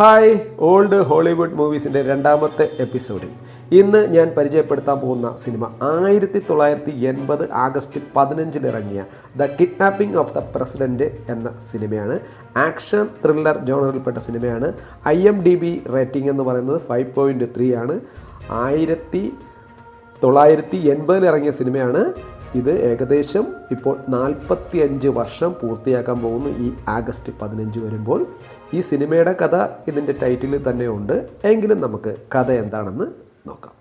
Hi old Hollywood മൂവീസിന്റെ രണ്ടാമത്തെ എപ്പിസോഡിൽ ഇന്ന് ഞാൻ പരിചയപ്പെടുത്താൻ പോകുന്ന സിനിമ ആയിരത്തി തൊള്ളായിരത്തി എൺപത് ആഗസ്റ്റ് പതിനഞ്ചിൽ ഇറങ്ങിയ the kidnapping of the president എന്ന സിനിമയാണ് ആക്ഷൻ ത്രില്ലർ ജോണറിൽപ്പെട്ട സിനിമയാണ് I M D B rating എന്ന് പറയുന്നത് ഫൈവ് പോയിന്റ് ത്രീ ആണ്. ആയിരത്തി തൊള്ളായിരത്തി എൺപതിൽ ഇറങ്ങിയ സിനിമയാണ് ഇത് ഏകദേശം ഇപ്പോൾ നാൽപ്പത്തി അഞ്ച് വർഷം പൂർത്തിയാക്കാൻ പോകുന്നു ഈ ആഗസ്റ്റ് പതിനഞ്ച് വരുമ്പോൾ. ഈ സിനിമയുടെ കഥ ഇതിന്റെ ടൈറ്റിലിൽ തന്നെയുണ്ട് എങ്കിലും നമുക്ക് കഥ എന്താണെന്ന് നോക്കാം.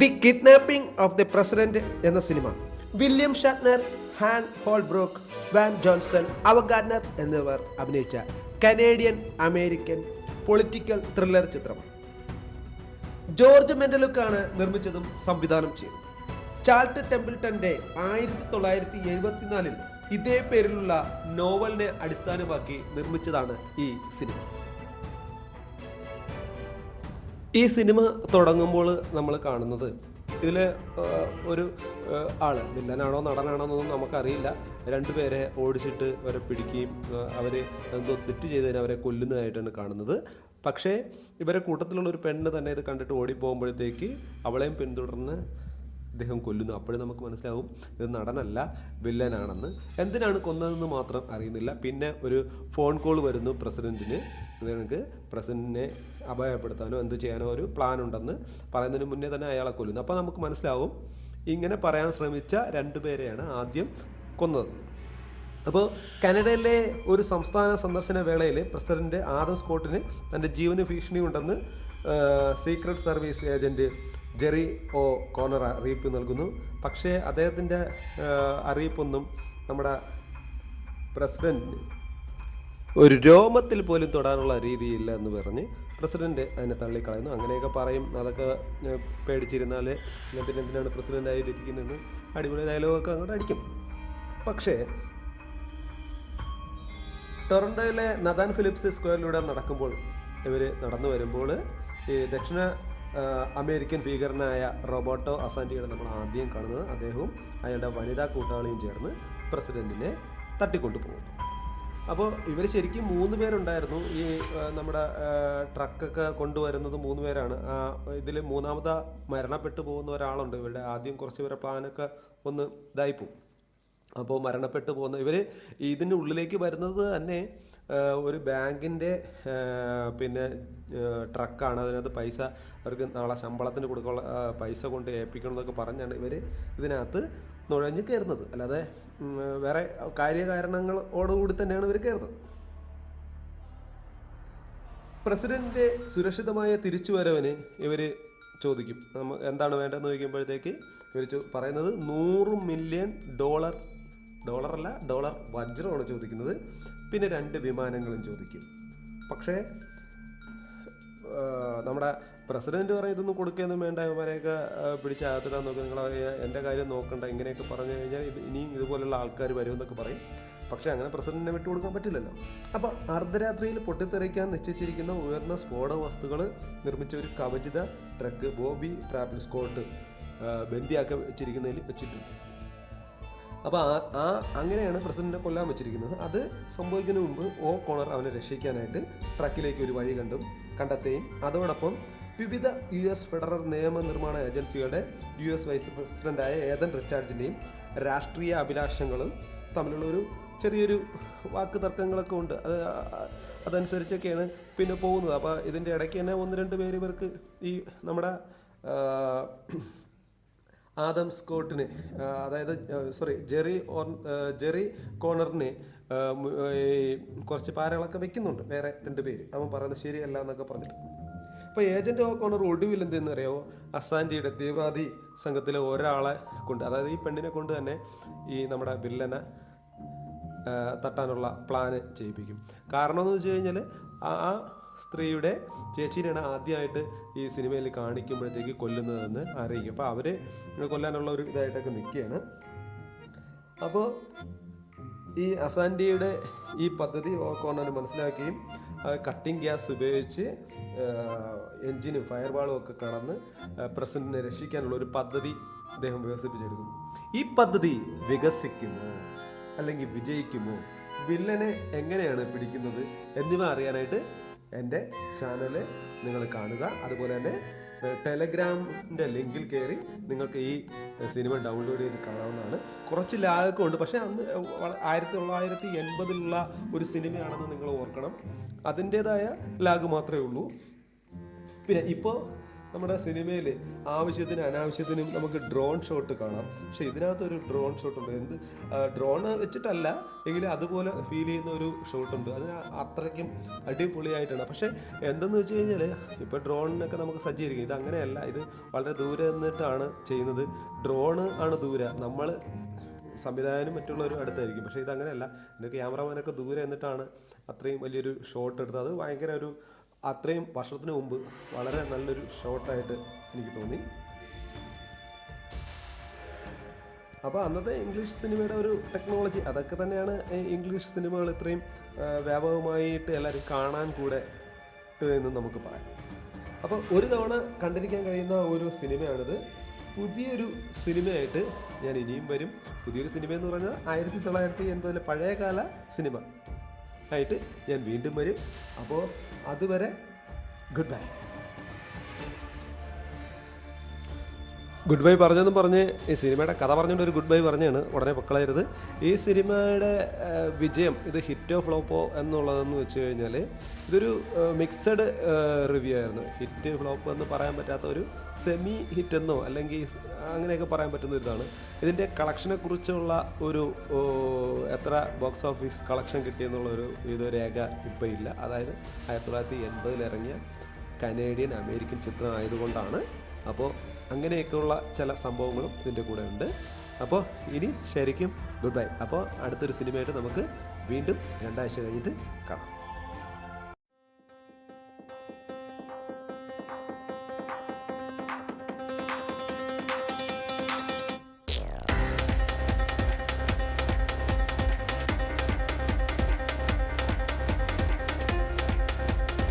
The kidnapping of the president എന്ന cinema. William Shatner Hal Holbrook Van Johnson Ava Gardner എന്നിവർ അഭിനയിച്ച കനേഡിയൻ അമേരിക്കൻ പൊളിറ്റിക്കൽ ത്രില്ലർ ചിത്രമാണ് ജോർജ് മെൻഡലുക്കാണ് നിർമ്മിച്ചതും സംവിധാനം ചെയ്തത്. ചാൾട്ട് ടെമ്പിൾട്ടന്റെ ആയിരത്തി തൊള്ളായിരത്തി എഴുപത്തിനാലിൽ ഇതേ പേരിലുള്ള നോവലിനെ അടിസ്ഥാനമാക്കി നിർമ്മിച്ചതാണ് ഈ സിനിമ. ഈ സിനിമ തുടങ്ങുമ്പോൾ നമ്മൾ കാണുന്നത് ഇതിൽ ഒരു ആൾ വില്ലനാണോ നടനാണോ എന്നൊന്നും നമുക്കറിയില്ല. രണ്ടുപേരെ ഓടിച്ചിട്ട് അവരെ പിടിക്കുകയും അവർ എന്തോ തെറ്റ് ചെയ്തതിന് അവരെ കൊല്ലുന്നതായിട്ടാണ് കാണുന്നത്. പക്ഷേ ഇവരെ കൂട്ടത്തിലുള്ള ഒരു പെണ്ണ് തന്നെ ഇത് കണ്ടിട്ട് ഓടിപ്പോകുമ്പോഴത്തേക്ക് അവളെയും പിന്തുടർന്ന് അദ്ദേഹം കൊല്ലുന്നു. അപ്പോഴും നമുക്ക് മനസ്സിലാവും ഇത് നടനല്ല വില്ലനാണെന്ന്. എന്തിനാണ് കൊന്നതെന്ന് മാത്രം അറിയുന്നില്ല. പിന്നെ ഒരു ഫോൺ കോൾ വരുന്നു പ്രസിഡന്റിന് നിങ്ങൾക്ക് പ്രസിഡന്റിനെ അപായപ്പെടുത്താനോ എന്ത് ചെയ്യാനോ ഒരു പ്ലാൻ ഉണ്ടെന്ന് പറയുന്നതിന് മുന്നേ തന്നെ അയാളെ കൊല്ലുന്നു. അപ്പോൾ നമുക്ക് മനസ്സിലാവും ഇങ്ങനെ പറയാൻ ശ്രമിച്ച രണ്ടുപേരെയാണ് ആദ്യം കൊന്നത്. അപ്പോൾ കാനഡയിലെ ഒരു സംസ്ഥാന സന്ദർശന വേളയിൽ പ്രസിഡന്റ് ആദം സ്കോട്ടിന് തന്റെ ജീവന് ഭീഷണിയുണ്ടെന്ന് secret service agent Jerry O'Connor അറിയിപ്പ് നൽകുന്നു. പക്ഷേ അദ്ദേഹത്തിന്റെ അറിയിപ്പൊന്നും നമ്മുടെ പ്രസിഡന്റിന് ഒരു രോമത്തിൽ പോലും തൊടാനുള്ള രീതിയില്ല എന്ന് പറഞ്ഞ് പ്രസിഡന്റ് അതിനെ തള്ളിക്കളയുന്നു. അങ്ങനെയൊക്കെ പറയും. അതൊക്കെ പേടിച്ചിരുന്നാൽ പിന്നെ എന്തിനാണ് പ്രസിഡന്റ് ആയിരിക്കുന്നതെന്ന് അടിപൊളി ഡയലോഗൊക്കെ അങ്ങോട്ട് അടിക്കും. പക്ഷേ ടൊറൻഡോയിലെ നദാൻ ഫിലിപ്സ് സ്ക്വയറിലൂടെ നടക്കുമ്പോൾ ഇവർ നടന്നു വരുമ്പോൾ ഈ ദക്ഷിണ അമേരിക്കൻ ഭീകരനായ റോബോട്ടോ അസാൻഡിയാണ് നമ്മൾ ആദ്യം കാണുന്നത്. അദ്ദേഹവും അയാളുടെ വനിതാ കൂട്ടാളിയും ചേർന്ന് പ്രസിഡന്റിനെ തട്ടിക്കൊണ്ടു പോകുന്നു അപ്പോൾ ഇവർ ശരിക്കും മൂന്ന് പേരുണ്ടായിരുന്നു. ഈ നമ്മുടെ ട്രക്കൊക്കെ കൊണ്ടുവരുന്നത് മൂന്ന് പേരാണ്. ഇതിൽ മൂന്നാമത് മരണപ്പെട്ടു പോകുന്ന ഒരാളുണ്ട്. ഇവരുടെ ആദ്യം കുറച്ച് പേരെ പ്ലാനൊക്കെ ഒന്ന് ഇതായിപ്പോവും അപ്പോൾ മരണപ്പെട്ടു പോകുന്ന ഇവർ ഇതിന്റെ ഉള്ളിലേക്ക് വരുന്നത് തന്നെ ഒരു ബാങ്കിന്റെ പിന്നെ ട്രക്കാണ്. അതിനകത്ത് പൈസ അവർക്ക് നാളെ ശമ്പളത്തിന് കൊടുക്കാനുള്ള പൈസ കൊണ്ട് ഏൽപ്പിക്കണം എന്നൊക്കെ പറഞ്ഞാണ് ഇവർ ഇതിനകത്ത് നുഴഞ്ഞ് കയറുന്നത്. അല്ലാതെ വേറെ കാര്യകാരണങ്ങളോടുകൂടി തന്നെയാണ് ഇവർ കയറുന്നത്. പ്രസിഡന്റിന്റെ സുരക്ഷിതമായ തിരിച്ചുവരവിന് ഇവർ ചോദിക്കും. നമ്മ എന്താണ് വേണ്ടതെന്ന് ചോദിക്കുമ്പോഴത്തേക്ക് ഇവർ പറയുന്നത് നൂറ് മില്യൺ ഡോളർ ഡോളറല്ല ഡോളർ വജ്രമാണ് ചോദിക്കുന്നത്. പിന്നെ രണ്ട് വിമാനങ്ങളും ചോദിക്കും. പക്ഷേ നമ്മുടെ പ്രസിഡന്റ് പറയും ഇതൊന്നും കൊടുക്കുകയൊന്നും വേണ്ട ഇവരെയൊക്കെ പിടിച്ച് അകത്തിടാൻ നോക്കുക നിങ്ങൾ എന്റെ കാര്യം നോക്കണ്ട ഇങ്ങനെയൊക്കെ പറഞ്ഞു കഴിഞ്ഞാൽ ഇത് ഇനിയും ഇതുപോലുള്ള ആൾക്കാർ വരും എന്നൊക്കെ പറയും. പക്ഷേ അങ്ങനെ പ്രസിഡന്റിനെ വിട്ടുകൊടുക്കാൻ പറ്റില്ലല്ലോ. അപ്പോൾ അർദ്ധരാത്രിയിൽ പൊട്ടിത്തെറിക്കാൻ നിശ്ചയിച്ചിരിക്കുന്ന ഉയർന്ന സ്ഫോട വസ്തുക്കൾ നിർമ്മിച്ച ഒരു കവചിത ട്രക്ക് ബോബി ട്രാപ്പിൾ സ്കോട്ട് ബന്ദിയാക്കി വെച്ചിരിക്കുന്നതിൽ വെച്ചിട്ടുണ്ട്. അപ്പോൾ ആ ആ അങ്ങനെയാണ് പ്രസിഡന്റിനെ കൊല്ലാൻ വെച്ചിരിക്കുന്നത്. അത് സംഭവിക്കുന്നതിന് മുമ്പ് ഓ കോണർ അവനെ രക്ഷിക്കാനായിട്ട് ട്രക്കിലേക്ക് ഒരു വഴി കണ്ടും കണ്ടെത്തുകയും അതോടൊപ്പം വിവിധ യു എസ് ഫെഡറൽ നിയമനിർമ്മാണ ഏജൻസികളുടെ യു എസ് വൈസ് പ്രസിഡന്റായ ഏതൻ റിച്ചാർഡിന്റെയും രാഷ്ട്രീയ അഭിലാഷങ്ങളും തമ്മിലുള്ള ഒരു ചെറിയൊരു വാക്ക് തർക്കങ്ങളൊക്കെ ഉണ്ട്. അത് അതനുസരിച്ചൊക്കെയാണ് പിന്നെ പോകുന്നത്. അപ്പോൾ ഇതിന്റെ ഇടയ്ക്ക് തന്നെ ഒന്ന് രണ്ട് പേര് ഇവർക്ക് ഈ നമ്മുടെ ആദം സ്കോട്ടിന് അതായത് സോറി ജെറി ഓർ ജെറി കോണറിന് കുറച്ച് പാരകളൊക്കെ വെക്കുന്നുണ്ട് വേറെ രണ്ട് പേര്. അവൻ പറയുന്നത് ശരിയല്ല എന്നൊക്കെ പറഞ്ഞിട്ട്. അപ്പോൾ ഏജന്റ് ഓ കോണർ ഒടുവിൽ എന്തെന്ന് അറിയാമോ അസാൻഡിയുടെ തീവ്രവാദി സംഘത്തിലെ ഒരാളെ കൊണ്ട് അതായത് ഈ പെണ്ണിനെ കൊണ്ട് തന്നെ ഈ നമ്മുടെ വില്ലനെ തട്ടാനുള്ള പ്ലാന് ചെയ്യിപ്പിക്കും. കാരണം എന്ന് വെച്ച് കഴിഞ്ഞാൽ ആ സ്ത്രീയുടെ ചേച്ചീനെയാണ് ആദ്യമായിട്ട് ഈ സിനിമയിൽ കാണിക്കുമ്പോഴത്തേക്ക് കൊല്ലുന്നതെന്ന് അറിയിക്കും. അപ്പോൾ അവർ കൊല്ലാനുള്ള ഒരു ഇതായിട്ടൊക്കെ നിൽക്കുകയാണ്. അപ്പോൾ ഈ അസാൻഡിയുടെ ഈ പദ്ധതി ഓക്കോണർ മനസ്സിലാക്കുകയും കട്ടിംഗ് ഗ്യാസ് ഉപയോഗിച്ച് എൻജിനും ഫയർവാളും ഒക്കെ കടന്ന് പ്രസിഡന്റിനെ രക്ഷിക്കാനുള്ള ഒരു പദ്ധതി അദ്ദേഹം വികസിപ്പിച്ചെടുക്കുന്നു. ഈ പദ്ധതി വികസിക്കുമോ? അല്ലെങ്കിൽ വിജയിക്കുമോ? വില്ലനെ എങ്ങനെയാണ് പിടിക്കുന്നത്? എന്നിവ അറിയാനായിട്ട് എന്റെ ചാനൽ നിങ്ങൾ കാണുക. അതുപോലെ തന്നെ ടെലഗ്രാമിന്റെ ലിങ്കിൽ കയറി നിങ്ങൾക്ക് ഈ സിനിമ ഡൗൺലോഡ് ചെയ്ത് കാണാവുന്നതാണ്. കുറച്ച് ലാഗൊക്കെ ഉണ്ട്. പക്ഷേ അന്ന് ആയിരത്തി തൊള്ളായിരത്തി എൺപതിലുള്ള ഒരു സിനിമയാണെന്ന് നിങ്ങൾ ഓർക്കണം. അതിന്റേതായ ലാഗ് മാത്രമേ ഉള്ളൂ. പിന്നെ ഇപ്പോൾ നമ്മുടെ സിനിമയിൽ ആവശ്യത്തിന് അനാവശ്യത്തിനും നമുക്ക് ഡ്രോൺ ഷോട്ട് കാണാം. പക്ഷെ ഇതിനകത്ത് ഒരു ഡ്രോൺ ഷോട്ട് ഉണ്ട്. എന്ത് ഡ്രോൺ വെച്ചിട്ടല്ല എങ്കിലും അതുപോലെ ഫീൽ ചെയ്യുന്ന ഒരു ഷോട്ടുണ്ട് അത് അത്രയ്ക്കും അടിപൊളിയായിട്ടാണ്. പക്ഷേ എന്തെന്ന് വെച്ച് കഴിഞ്ഞാൽ ഇപ്പോൾ ഡ്രോണിനൊക്കെ നമുക്ക് സജ്ജീകരിക്കും. ഇത് അങ്ങനെയല്ല. ഇത് വളരെ ദൂരെ നിന്നിട്ടാണ് ചെയ്യുന്നത്. ഡ്രോണ് ആണ് ദൂരെ. നമ്മൾ സംവിധായകനും മറ്റുള്ളവരും അടുത്തായിരിക്കും. പക്ഷേ ഇതങ്ങനെയല്ല എന്റെ ക്യാമറമാനൊക്കെ ദൂരെ നിന്നിട്ടാണ് അത്രയും വലിയൊരു ഷോട്ട് എടുത്തത്. അത് ഭയങ്കര ഒരു അത്രയും വർഷത്തിന് മുമ്പ് വളരെ നല്ലൊരു ഷോട്ടായിട്ട് എനിക്ക് തോന്നി. അപ്പോൾ അന്നത്തെ ഇംഗ്ലീഷ് സിനിമയുടെ ഒരു ടെക്നോളജി അതൊക്കെ തന്നെയാണ് ഇംഗ്ലീഷ് സിനിമകൾ ഇത്രയും വ്യാപകമായിട്ട് എല്ലാവരും കാണാൻ കൂടെ എന്ന് നമുക്ക് പറയാം. അപ്പോൾ ഒരു തവണ കണ്ടിരിക്കാൻ കഴിയുന്ന ഒരു സിനിമയാണിത് പുതിയൊരു സിനിമയായിട്ട് ഞാൻ ഇനിയും വരും. പുതിയൊരു സിനിമ എന്ന് പറഞ്ഞാൽ ആയിരത്തി തൊള്ളായിരത്തി എൺപതിലെ പഴയകാല സിനിമ ആയിട്ട് ഞാൻ വീണ്ടും വരും. അപ്പോൾ അതുവരെ ഗുഡ് ബൈ. ഗുഡ് ബൈ പറഞ്ഞെന്ന് പറഞ്ഞ് ഈ സിനിമയുടെ കഥ പറഞ്ഞുകൊണ്ട് ഒരു ഗുഡ് ബൈ പറഞ്ഞാണ് ഉടനെ പൊക്കളയരുത്. ഈ സിനിമയുടെ വിജയം ഇത് ഹിറ്റോ ഫ്ലോപ്പോ എന്നുള്ളതെന്ന് വെച്ച് കഴിഞ്ഞാൽ ഇതൊരു മിക്സഡ് റിവ്യൂ ആയിരുന്നു. ഹിറ്റ് ഫ്ലോപ്പ് എന്ന് പറയാൻ പറ്റാത്ത ഒരു സെമി ഹിറ്റ് എന്നോ അല്ലെങ്കിൽ അങ്ങനെയൊക്കെ പറയാൻ പറ്റുന്ന ഇതാണ് ഇതിന്റെ കളക്ഷനെ കുറിച്ചുള്ള ഒരു എത്ര ബോക്സ് ഓഫീസ് കളക്ഷൻ കിട്ടിയെന്നുള്ളൊരു ഇത് രേഖ ഇപ്പോൾ ഇല്ല. അതായത് ആയിരത്തി തൊള്ളായിരത്തി എൺപതിൽ ഇറങ്ങിയ കനേഡിയൻ അമേരിക്കൻ ചിത്രം ആയതുകൊണ്ടാണ്. അപ്പോൾ അങ്ങനെയൊക്കെയുള്ള ചില സംഭവങ്ങളും ഇതിന്റെ കൂടെ ഉണ്ട് അപ്പോൾ ഇനി ശരിക്കും ഗുഡ് ബൈ. അപ്പോൾ അടുത്തൊരു സിനിമയായിട്ട് നമുക്ക് വീണ്ടും രണ്ടാഴ്ച കഴിഞ്ഞിട്ട് കാണാം.